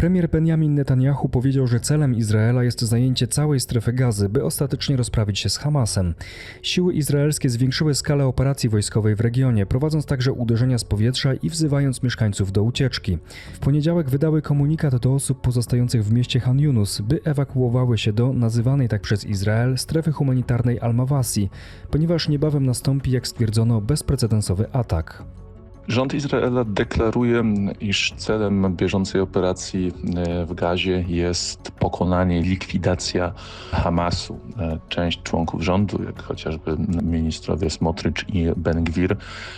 Premier Benjamin Netanyahu powiedział, że celem Izraela jest zajęcie całej strefy gazy, by ostatecznie rozprawić się z Hamasem. Siły izraelskie zwiększyły skalę operacji wojskowej w regionie, prowadząc także uderzenia z powietrza i wzywając mieszkańców do ucieczki. W poniedziałek wydały komunikat do osób pozostających w mieście Han Yunus, by ewakuowały się do nazywanej tak przez Izrael strefy humanitarnej Al-Mawasi, ponieważ niebawem nastąpi, jak stwierdzono, bezprecedensowy atak. Rząd Izraela deklaruje, iż celem bieżącej operacji e, w Gazie jest pokonanie, likwidacja Hamasu. E, Część członków rządu, jak chociażby ministrowie Smotrycz i Ben-Gwir,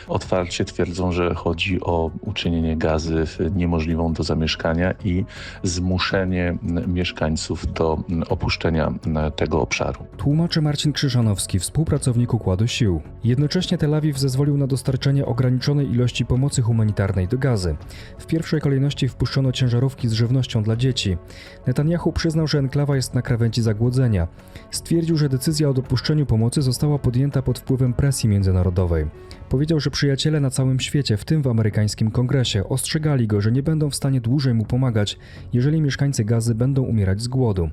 otwarcie twierdzą, że chodzi o uczynienie Gazy niemożliwą do zamieszkania i zmuszenie mieszkańców do opuszczenia tego obszaru. Tłumaczy Marcin Krzyżanowski, współpracownik Układu Sił. Jednocześnie Tel Awiw zezwolił na dostarczenie ograniczonej ilości pomocy humanitarnej do gazy. W pierwszej kolejności wpuszczono ciężarówki z żywnością dla dzieci. Netanyahu przyznał, że enklawa jest na krawędzi zagłodzenia. Stwierdził, że decyzja o dopuszczeniu pomocy została podjęta pod wpływem presji międzynarodowej. Powiedział, że przyjaciele na całym świecie, w tym w amerykańskim kongresie, ostrzegali go, że nie będą w stanie dłużej mu pomagać, jeżeli mieszkańcy gazy będą umierać z głodu.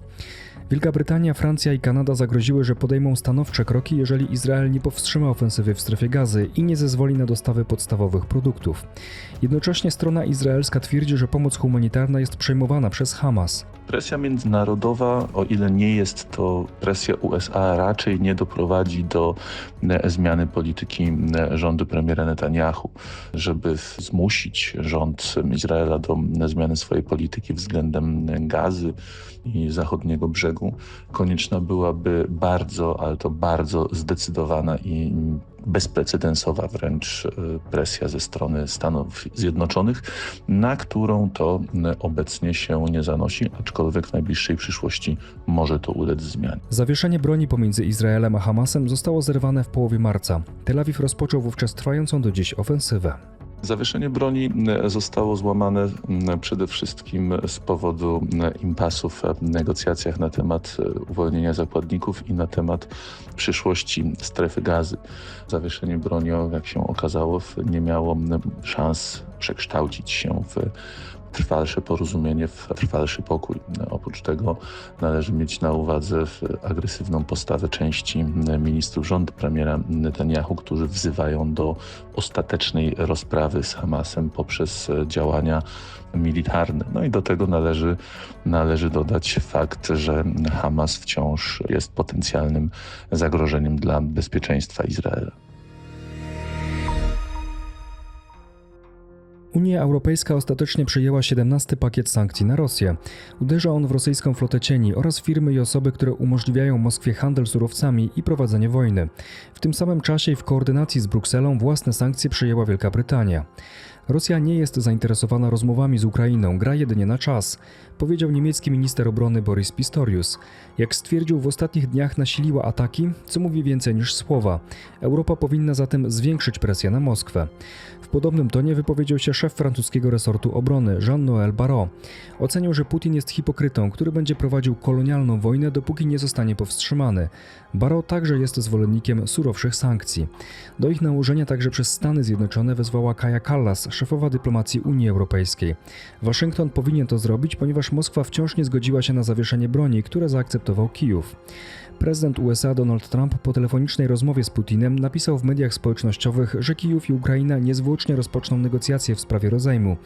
Wielka Brytania, Francja i Kanada zagroziły, że podejmą stanowcze kroki, jeżeli Izrael nie powstrzyma ofensywy w strefie gazy i nie zezwoli na dostawy podstawowych produktów. Jednocześnie strona izraelska twierdzi, że pomoc humanitarna jest przejmowana przez Hamas. Presja międzynarodowa, o ile nie jest to presja USA, raczej nie doprowadzi do e, zmiany polityki e, rządu premiera Netanyahu. Żeby zmusić rząd Izraela do e, zmiany swojej polityki względem Gazy i zachodniego brzegu, konieczna byłaby bardzo, ale to bardzo zdecydowana i bezprecedensowa wręcz presja ze strony Stanów Zjednoczonych, na którą to obecnie się nie zanosi, aczkolwiek w najbliższej przyszłości może to ulec zmianie. Zawieszenie broni pomiędzy Izraelem a Hamasem zostało zerwane w połowie marca. Tel Awiw rozpoczął wówczas trwającą do dziś ofensywę. Zawieszenie broni zostało złamane przede wszystkim z powodu impasów w negocjacjach na temat uwolnienia zakładników i na temat przyszłości strefy gazy. Zawieszenie broni, jak się okazało, nie miało szans przekształcić się w trwalsze porozumienie, w trwalszy pokój. Oprócz tego należy mieć na uwadze agresywną postawę części ministrów rządu premiera Netanyahu, którzy wzywają do ostatecznej rozprawy z Hamasem poprzez działania militarne. No i do tego należy, należy dodać fakt, że Hamas wciąż jest potencjalnym zagrożeniem dla bezpieczeństwa Izraela. Unia Europejska ostatecznie przyjęła 17 pakiet sankcji na Rosję. Uderza on w rosyjską flotę cieni oraz firmy i osoby, które umożliwiają Moskwie handel surowcami i prowadzenie wojny. W tym samym czasie i w koordynacji z Brukselą własne sankcje przyjęła Wielka Brytania. Rosja nie jest zainteresowana rozmowami z Ukrainą, gra jedynie na czas, powiedział niemiecki minister obrony Boris Pistorius. Jak stwierdził, w ostatnich dniach nasiliła ataki, co mówi więcej niż słowa. Europa powinna zatem zwiększyć presję na Moskwę. W podobnym tonie wypowiedział się szef francuskiego resortu obrony Jean-Noël Barrot. Ocenił, że Putin jest hipokrytą, który będzie prowadził kolonialną wojnę, dopóki nie zostanie powstrzymany. Barrot także jest zwolennikiem surowszych sankcji. Do ich nałożenia także przez Stany Zjednoczone wezwała Kaja Kallas, szefowa dyplomacji Unii Europejskiej. Waszyngton powinien to zrobić, ponieważ Moskwa wciąż nie zgodziła się na zawieszenie broni, które zaakceptował Kijów. Prezydent USA Donald Trump po telefonicznej rozmowie z Putinem napisał w mediach społecznościowych, że Kijów i Ukraina niezwłocznie rozpoczną negocjacje w sprawie rozejmu.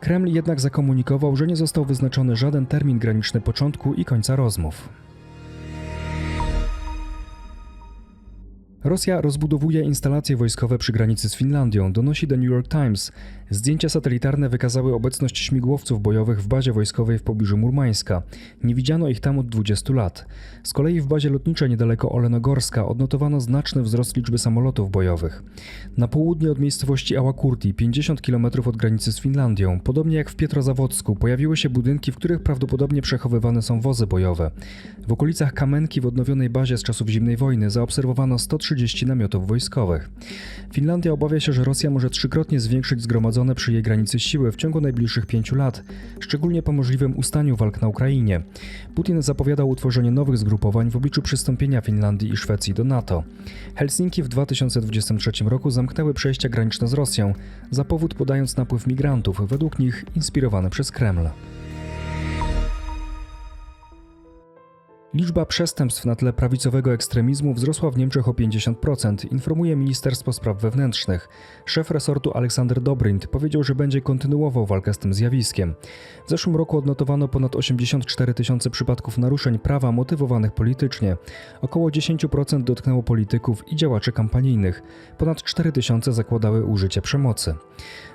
Kreml jednak zakomunikował, że nie został wyznaczony żaden termin graniczny początku i końca rozmów. Rosja rozbudowuje instalacje wojskowe przy granicy z Finlandią, donosi The New York Times. Zdjęcia satelitarne wykazały obecność śmigłowców bojowych w bazie wojskowej w pobliżu Murmańska. Nie widziano ich tam od 20 lat. Z kolei w bazie lotniczej niedaleko Olenogorska odnotowano znaczny wzrost liczby samolotów bojowych. Na południe od miejscowości Ałakurti, 50 km od granicy z Finlandią, podobnie jak w Pietrozawodzku, pojawiły się budynki, w których prawdopodobnie przechowywane są wozy bojowe. W okolicach Kamenki w odnowionej bazie z czasów zimnej wojny zaobserwowano 130 130 namiotów wojskowych. Finlandia obawia się, że Rosja może trzykrotnie zwiększyć zgromadzone przy jej granicy siły w ciągu najbliższych pięciu lat, szczególnie po możliwym ustaniu walk na Ukrainie. Putin zapowiadał utworzenie nowych zgrupowań w obliczu przystąpienia Finlandii i Szwecji do NATO. Helsinki w 2023 roku zamknęły przejścia graniczne z Rosją, za powód podając napływ migrantów, według nich inspirowany przez Kreml. Liczba przestępstw na tle prawicowego ekstremizmu wzrosła w Niemczech o 50%, informuje Ministerstwo Spraw Wewnętrznych. Szef resortu Aleksander Dobrindt powiedział, że będzie kontynuował walkę z tym zjawiskiem. W zeszłym roku odnotowano ponad 84 tysiące przypadków naruszeń prawa motywowanych politycznie. Około 10% dotknęło polityków i działaczy kampanijnych. Ponad 4 tysiące zakładały użycie przemocy.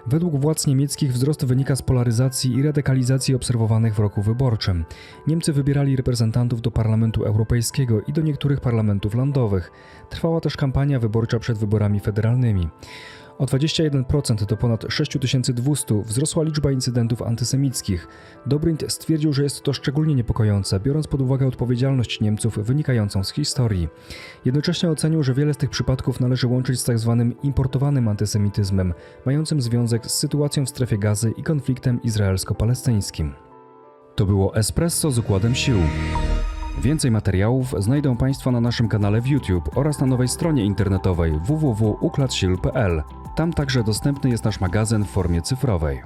Według władz niemieckich wzrost wynika z polaryzacji i radykalizacji obserwowanych w roku wyborczym. Niemcy wybierali reprezentantów do Parlamentu Europejskiego i do niektórych parlamentów landowych. Trwała też kampania wyborcza przed wyborami federalnymi. O 21% do ponad 6200 wzrosła liczba incydentów antysemickich. Dobrindt stwierdził, że jest to szczególnie niepokojące, biorąc pod uwagę odpowiedzialność Niemców wynikającą z historii. Jednocześnie ocenił, że wiele z tych przypadków należy łączyć z tzw. importowanym antysemityzmem, mającym związek z sytuacją w strefie gazy i konfliktem izraelsko-palestyńskim. To było Espresso z układem sił. Więcej materiałów znajdą Państwo na naszym kanale w YouTube oraz na nowej stronie internetowej www.układsil.pl. Tam także dostępny jest nasz magazyn w formie cyfrowej.